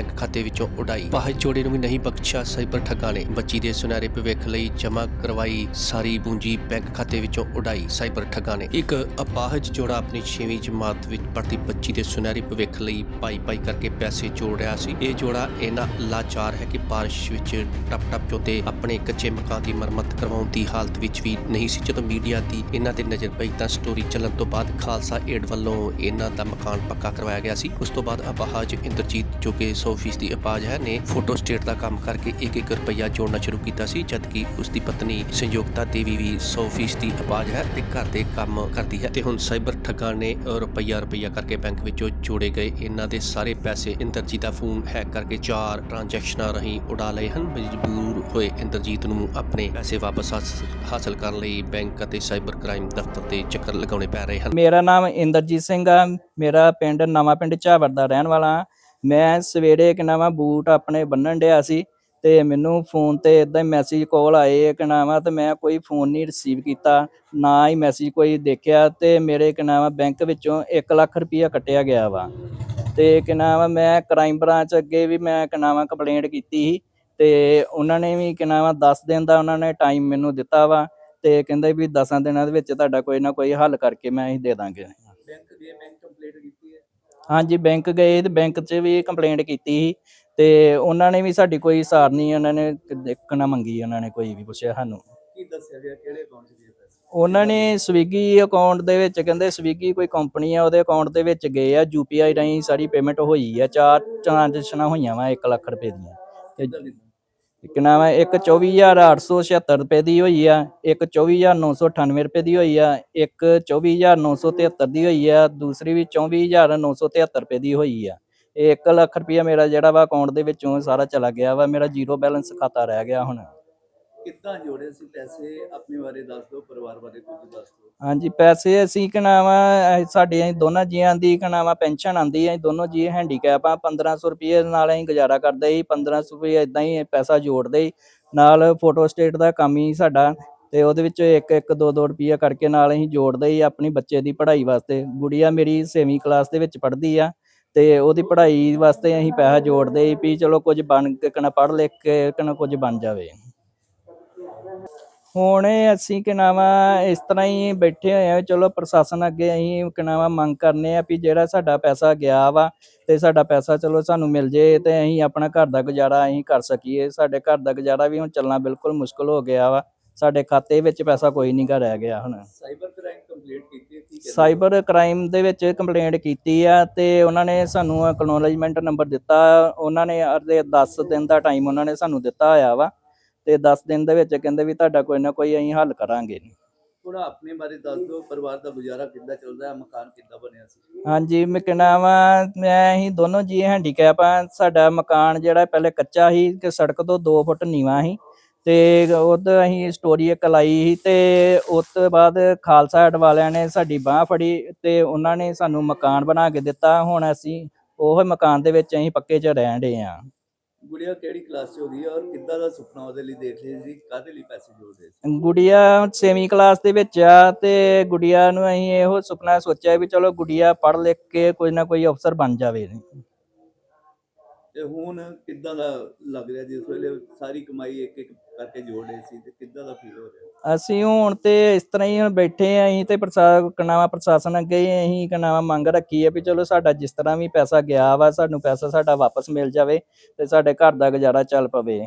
Bank ਖਾਤੇ ਵਿੱਚੋਂ ਉਡਾਈ। ਬਾਹਰ ਜੋੜੇ ਨੂੰ ਵੀ ਨਹੀਂ ਬਖਸ਼ਿਆ ਸਾਈਬਰ ਠੱਗਾਂ ਨੇ। ਬੱਚੀ ਦੇ ਸੁਨਹਿਰੇ ਭਵਿੱਖ ਲਈ ਜਮ੍ਹਾਂ ਕਰਵਾਈ ਸਾਰੀ ਪੂੰਜੀ ਬੈਂਕ ਖਾਤੇ ਵਿੱਚੋਂ ਉਡਾਈ ਸਾਈਬਰ ਠੱਗਾਂ ਨੇ। ਇੱਕ ਅਪਾਹਜ ਜੋੜਾ ਆਪਣੀ 6ਵੀਂ ਜਮਾਤ ਵਿੱਚ ਪੜ੍ਹਦੀ ਬੱਚੀ ਦੇ ਸੁਨਹਿਰੇ ਭਵਿੱਖ ਲਈ ਪਾਈ ਪਾਈ ਕਰਕੇ ਪੈਸੇ ਜੋੜ ਰਿਹਾ ਸੀ। ਇਹ ਜੋੜਾ ਇਹਨਾਂ ਲਾਚਾਰ ਹੈ ਕਿ ਬਾਰਿਸ਼ ਵਿੱਚ ਟਪ ਟਪ ਚੋਤੇ ਆਪਣੇ ਕੱਚੇ ਮਕਾਨ ਦੀ ਮਰਮਤ ਕਰਵਾਉਣ ਦੀ ਹਾਲਤ ਵਿੱਚ ਵੀ ਨਹੀਂ ਸੀ। ਜਦੋਂ ਮੀਡੀਆ ਦੀ ਇਹਨਾਂ ਤੇ ਨਜ਼ਰ ਪਈ ਤਾਂ ਸਟੋਰੀ ਚੱਲਣ ਤੋਂ ਬਾਅਦ ਖਾਲਸਾ ਏਡ ਵੱਲੋਂ ਇਹਨਾਂ ਦਾ ਮਕਾਨ ਪੱਕਾ ਕਰਵਾਇਆ ਗਿਆ ਸੀ। ਉਸ ਤੋਂ ਬਾਅਦ ਅਪਾਹਜ ਇੰਦਰਜੀਤ ਜੋ ਕਿ 100% ਦੀ ਅਪਾਹਜ ਹੈ ਨੇ ਫੋਟੋ ਸਟੇਟ ਦਾ ਕੰਮ ਕਰਕੇ 1-1 ਰੁਪਈਆ ਜੋੜਨਾ ਸ਼ੁਰੂ ਕੀਤਾ ਸੀ, ਜਦਕਿ ਉਸ ਦੀ ਪਤਨੀ ਸੰਯੁਕਤਾ ਦੇਵੀ ਵੀ 100% ਦੀ ਤੇ ਘਰ ਦੇ ਕੰਮ ਕਰਦੀ ਹੈ। ਤੇ ਹੁਣ ਸਾਈਬਰ ਠੱਗਾਂ ਨੇ ਰੁਪਈਆ ਰੁਪਈਆ ਕਰਕੇ ਬੈਂਕ ਵਿੱਚੋਂ ਜੋੜੇ ਗਏ। ਇਹਨਾਂ ਦੇ ਸਾਰੇ ਪੈਸੇ ਇੰਦਰਜੀਤ ਦਾ ਫੋਨ ਹੈਕ ਕਰਕੇ ਚਾਰ ਟ੍ਰਾਂਜੈਕਸ਼ਨਾਂ ਰਾਹੀਂ ਉਡਾ ਲਏ ਹਨ। ਮਜਬੂਰ ਹੋਏ ਇੰਦਰਜੀਤ ਨੂੰ ਆਪਣੇ ਪੈਸੇ ਵਾਪਸ ਹਾਸਲ ਕਰਨ ਲਈ ਬੈਂਕ ਅਤੇ ਸਾਈਬਰ ਕ੍ਰਾਈਮ ਦਫ਼ਤਰ ਤੇ ਚੱਕਰ ਲਗਾਉਣੇ ਪੈ ਰਹੇ ਹਨ। ਮੇਰਾ ਨਾਮ ਇੰਦਰਜੀਤ ਸਿੰਘ ਆ। ਮੇਰਾ ਪਿੰਡ ਨਵਾਂ ਪਿੰਡ ਝਾਵਰ ਦਾ ਰਹਿਣ ਵਾਲਾ ਹਾਂ। ਮੈਂ ਸਵੇਰੇ ਕਿ ਨਾਮ ਬੂਟ ਆਪਣੇ ਬੰਨਣ ਡਿਆ ਸੀ ਤੇ ਮੈਨੂੰ ਫੋਨ ਤੇ ਇਦਾਂ ਹੀ ਮੈਸੇਜ ਕਾਲ ਆਏ ਕਿ ਨਾਮ ਤੇ ਮੈਂ ਕੋਈ ਫੋਨ ਨਹੀਂ ਰਿਸੀਵ ਕੀਤਾ, ਨਾ ਹੀ ਮੈਸੇਜ ਕੋਈ ਦੇਖਿਆ ਤੇ ਮੇਰੇ ਕਿ ਨਾਮ ਬੈਂਕ ਵਿੱਚੋਂ 1 ਲੱਖ ਰੁਪਇਆ ਕੱਟਿਆ ਗਿਆ ਵਾ। ਤੇ ਕਿ ਨਾਮ ਮੈਂ ਕ੍ਰਾਈਮ ਬ੍ਰਾਂਚ ਅੱਗੇ ਵੀ ਮੈਂ ਕਿ ਨਾਮ ਕੰਪਲੇਂਟ ਕੀਤੀ ਸੀ ਤੇ ਉਹਨਾਂ ਨੇ ਵੀ ਕਿ ਨਾਮ 10 ਦਿਨ ਦਾ ਉਹਨਾਂ ਨੇ ਟਾਈਮ ਮੈਨੂੰ ਦਿੱਤਾ ਵਾ ਤੇ ਕਹਿੰਦੇ ਵੀ 10 ਦਿਨਾਂ ਦੇ ਵਿੱਚ ਤੁਹਾਡਾ ਕੋਈ ਨਾ ਕੋਈ ਹੱਲ ਕਰਕੇ ਮੈਂ ਅਸੀਂ ਦੇ ਦਾਂਗੇ। ਬੈਂਕ ਦੀ ਬੈਂਕ ਕੰਪਲੀਟ ਕੀਤੀ ਹੈ? ਹਾਂਜੀ ਬੈਂਕ ਗਏ ਤੇ ਬੈਂਕ 'ਚ ਵੀ ਕੰਪਲੇਂਟ ਕੀਤੀ ਸੀ ਤੇ ਉਹਨਾਂ ਨੇ ਵੀ ਸਾਡੀ ਕੋਈ ਸਾਰ ਨਹੀਂ ਉਹਨਾਂ ਨੇ ਦੇਖਣਾ ਮੰਗੀ ਉਹਨਾਂ ਨੇ ਕੋਈ ਵੀ ਪੁੱਛਿਆ ਸਾਨੂੰ। ਕੀ ਦੱਸਿਆ ਗਿਆ? ਕਿਹੜੇ ਅਕਾਊਂਟ 'ਚ ਗਏ ਪੈਸੇ? ਉਹਨਾਂ ਨੇ ਸਵੀਗੀ ਅਕਾਊਂਟ ਦੇ ਵਿੱਚ ਕਹਿੰਦੇ ਸਵੀਗੀ ਕੋਈ ਕੰਪਨੀ ਆ ਉਹਦੇ ਅਕਾਊਂਟ ਦੇ ਵਿੱਚ ਗਏ ਆ ਯੂਪੀਆਈ ਰਾਹੀਂ ਸਾਰੀ ਪੇਮੈਂਟ ਹੋਈ ਆ ਚਾਰ ਟ੍ਰਾਂਜੈਕਸ਼ਨਾਂ ਹੋਈਆਂ ਵਾ 1 ਲੱਖ ਰੁਪਏ ਦੀਆਂ। ਤੇ ਇੱਕ ਨਾਮ ਹੈ, ਇੱਕ 24876 ਰੁਪਏ ਦੀ ਹੋਈ ਆ, ਇੱਕ 24998 ਰੁਪਏ ਦੀ ਹੋਈ ਆ, ਇੱਕ 24973 ਦੀ ਹੋਈ ਆ, ਦੂਸਰੀ ਵੀ 24973 ਰੁਪਏ ਦੀ ਹੋਈ ਆ। ਇਹ 1 ਲੱਖ ਰੁਪਇਆ ਮੇਰਾ ਜਿਹੜਾ ਵਾ ਅਕਾਊਂਟ ਦੇ ਵਿੱਚੋਂ ਸਾਰਾ ਚਲਾ ਗਿਆ ਵਾ, ਮੇਰਾ ਜ਼ੀਰੋ ਬੈਲੈਂਸ ਖਾਤਾ ਰਹਿ ਗਿਆ ਹੁਣ। ਕਿੱਦਾਂ ਜੋੜੇ ਸੀ ਪੈਸੇ? ਆਪਣੇ ਬਾਰੇ ਦੱਸ ਦਿਓ, ਪਰਿਵਾਰ ਬਾਰੇ ਕੁਝ ਦੱਸ ਦਿਓ। ਹਾਂਜੀ, ਪੈਸੇ ਅਸੀਂ ਕਨਾਵਾ ਸਾਡੇ ਅਸੀਂ ਦੋਨਾਂ ਜੀਆਂ ਦੀ ਕਨਾਵਾ ਪੈਨਸ਼ਨ ਆਂਦੀ ਹੈ ਦੋਨੋਂ ਜੀ ਹੈਂਡੀਕੈਪ ਆ 1500 ਰੁਪਏ ਨਾਲ ਅਸੀਂ ਗੁਜ਼ਾਰਾ ਕਰਦੇ ਸੀ 1500 ਰੁਪਏ ਇਦਾਂ ਹੀ ਪੈਸਾ ਜੋੜਦੇ ਸੀ। ਨਾਲ ਫੋਟੋ ਸਟੇਟ ਦਾ ਕੰਮ ਹੀ ਸਾਡਾ, ਤੇ ਉਹਦੇ ਵਿੱਚ ਇੱਕ ਇੱਕ, ਦੋ ਦੋ ਰੁਪਈਆ ਕਰਕੇ ਨਾਲ ਅਸੀਂ ਜੋੜਦੇ ਹੀ ਆਪਣੀ ਬੱਚੇ ਦੀ ਪੜ੍ਹਾਈ ਵਾਸਤੇ। ਗੁੜੀਆ ਮੇਰੀ 6ਵੀਂ ਕਲਾਸ ਦੇ ਵਿੱਚ ਪੜ੍ਹਦੀ ਆ, ਤੇ ਉਹਦੀ ਪੜ੍ਹਾਈ ਵਾਸਤੇ ਅਸੀਂ ਪੈਸਾ ਜੋੜਦੇ ਸੀ ਵੀ ਚਲੋ ਕੁਝ ਬਣ ਕੇ ਕਨਾ ਪੜ੍ਹ ਲਿਖ ਕੇ ਕਨਾ ਕੁਝ ਬਣ ਜਾਵੇ। ਹੁਣ ਅਸੀਂ ਕਿ ਨਾਵਾ ਇਸ ਤਰ੍ਹਾਂ ਹੀ ਬੈਠੇ ਹੋਏ ਆ ਚਲੋ ਪ੍ਰਸ਼ਾਸਨ ਅੱਗੇ ਅਸੀਂ ਕਿ ਨਾਵਾ ਮੰਗ ਕਰਨੇ ਆ ਵੀ ਜਿਹੜਾ ਸਾਡਾ ਪੈਸਾ ਗਿਆ ਵਾ ਤੇ ਸਾਡਾ ਪੈਸਾ ਚਲੋ ਸਾਨੂੰ ਮਿਲ ਜੇ ਤੇ ਅਸੀਂ ਆਪਣਾ ਘਰ ਦਾ ਗੁਜ਼ਾਰਾ ਅਸੀਂ ਕਰ ਸਕੀਏ। ਸਾਡੇ ਘਰ ਦਾ ਗੁਜ਼ਾਰਾ ਵੀ ਹੁਣ ਚੱਲਣਾ ਬਿਲਕੁਲ ਮੁਸ਼ਕਲ ਹੋ ਗਿਆ ਵਾ। ਸਾਡੇ ਖਾਤੇ ਵਿੱਚ ਪੈਸਾ ਕੋਈ ਨਹੀਂ ਗਾ ਰਹਿ ਗਿਆ ਹੁਣ। ਸਾਈਬਰ ਕ੍ਰਾਈਮ ਕੰਪਲੀਟ ਕੀਤੀ ਸਾਈਬਰ ਕ੍ਰਾਈਮ ਦੇ ਵਿੱਚ ਕੰਪਲੇਂਟ ਕੀਤੀ ਆ ਤੇ ਉਹਨਾਂ ਨੇ ਸਾਨੂੰ ਐਕਨੋਲਜਮੈਂਟ ਨੰਬਰ ਦਿੱਤਾ। ਉਹਨਾਂ ਨੇ ਅਰਦੇ 10 ਦਿਨ ਦਾ ਟਾਈਮ ਉਹਨਾਂ ਨੇ ਸਾਨੂੰ ਦਿੱਤਾ ਹੋਇਆ ਵਾ। ਤੇ 10 ਦਿਨ ਦੇ ਵਿੱਚ ਕਹਿੰਦੇ ਵੀ ਤੁਹਾਡਾ ਕੋਈ ਨਾ ਕੋਈ ਅਸੀਂ ਹੱਲ ਕਰਾਂਗੇ। ਥੋੜਾ ਆਪਣੇ ਬਾਰੇ ਦੱਸ ਦਿਓ ਪਰਿਵਾਰ ਦਾ ਗੁਜ਼ਾਰਾ ਕਿੱਦਾਂ ਚੱਲਦਾ ਹੈ ਮਕਾਨ ਕਿੱਦਾਂ ਬਣਿਆ ਸੀ? ਹਾਂਜੀ ਮੈਂ ਕਹਿਣਾ ਵਾ ਮੈਂ ਹੀ ਦੋਨੋਂ ਜੀ ਹੈਂਡੀਕੈਪ ਆ ਸਾਡਾ ਮਕਾਨ ਜਿਹੜਾ ਪਹਿਲੇ ਕੱਚਾ ਸੀ ਕਿ ਸੜਕ ਤੋਂ 2 ਫੁੱਟ ਨੀਵਾਂ ਸੀ ਤੇ ਉਹਦਾ ਅਸੀਂ ਸਟੋਰੀ ਇੱਕ ਲਾਈ ਸੀ ਤੇ ਉਸ ਤੋਂ ਬਾਅਦ ਖਾਲਸਾ ਏਡ ਵਾਲਿਆਂ ਨੇ ਸਾਡੀ ਬਾਹ ਫੜੀ ਤੇ ਉਹਨਾਂ ਨੇ ਸਾਨੂੰ ਮਕਾਨ ਬਣਾ ਕੇ ਦਿੱਤਾ ਹੁਣ ਅਸੀਂ ਉਹ ਮਕਾਨ ਦੇ ਵਿੱਚ ਅਸੀਂ ਪੱਕੇ 'ਚ ਰਹਿਣ ਡੇ ਆ। ਗੁੜੀਆ ਕਿਹੜੀ ਕਲਾਸ 'ਚ ਹੋ ਔਰ ਕਿੱਦਾਂ ਦਾ ਸੁਪਨਾ ਉਹਦੇ ਲਈ ਦੇਖ ਰਹੇ ਸੀ? ਕਾਹਦੇ ਲਈ ਪੈਸੇ ਜੋੜ ਸੀ? ਗੁੜੀਆ 6ਵੀਂ ਕਲਾਸ ਦੇ ਵਿੱਚ ਆ ਤੇ ਗੁੜੀਆ ਨੂੰ ਅਸੀਂ ਇਹੋ ਸੁਪਨਾ ਸੋਚਿਆ ਵੀ ਚਲੋ ਗੁੜੀਆ ਪੜ੍ਹ ਲਿਖ ਕੇ ਕੋਈ ਨਾ ਕੋਈ ਅਫਸਰ ਬਣ ਜਾਵੇ। ਤੇ ਹੁਣ ਕਿੱਦਾਂ ਦਾ ਲੱਗ ਰਿਹਾ ਜਿਸ ਵੇਲੇ ਸਾਰੀ ਕਮਾਈ ਇੱਕ ਇੱਕ ਕਰਕੇ ਜੋੜ ਰਹੇ ਸੀ ਤੇ ਕਿੱਦਾਂ ਦਾ ਫੀਲ ਹੋ ਰਿਹਾ? ਅਸੀਂ ਹੁਣ ਤੇ ਇਸ ਤਰ੍ਹਾਂ ਹੀ ਹੁਣ ਬੈਠੇ ਆਂ ਅਸੀਂ ਤੇ ਪ੍ਰਸ਼ਾ ਕਨਾਵਾ ਪ੍ਰਸ਼ਾਸਨ ਅੱਗੇ ਅਸੀਂ ਕਨਾਵਾ ਮੰਗ ਰੱਖੀ ਹੈ ਵੀ ਚਲੋ ਸਾਡਾ ਜਿਸ ਤਰ੍ਹਾਂ ਵੀ ਪੈਸਾ ਗਿਆ ਵਾ, ਸਾਨੂੰ ਪੈਸਾ ਸਾਡਾ ਵਾਪਸ ਮਿਲ ਜਾਵੇ ਤੇ ਸਾਡੇ ਘਰ ਦਾ ਗੁਜ਼ਾਰਾ ਚੱਲ ਪਵੇ।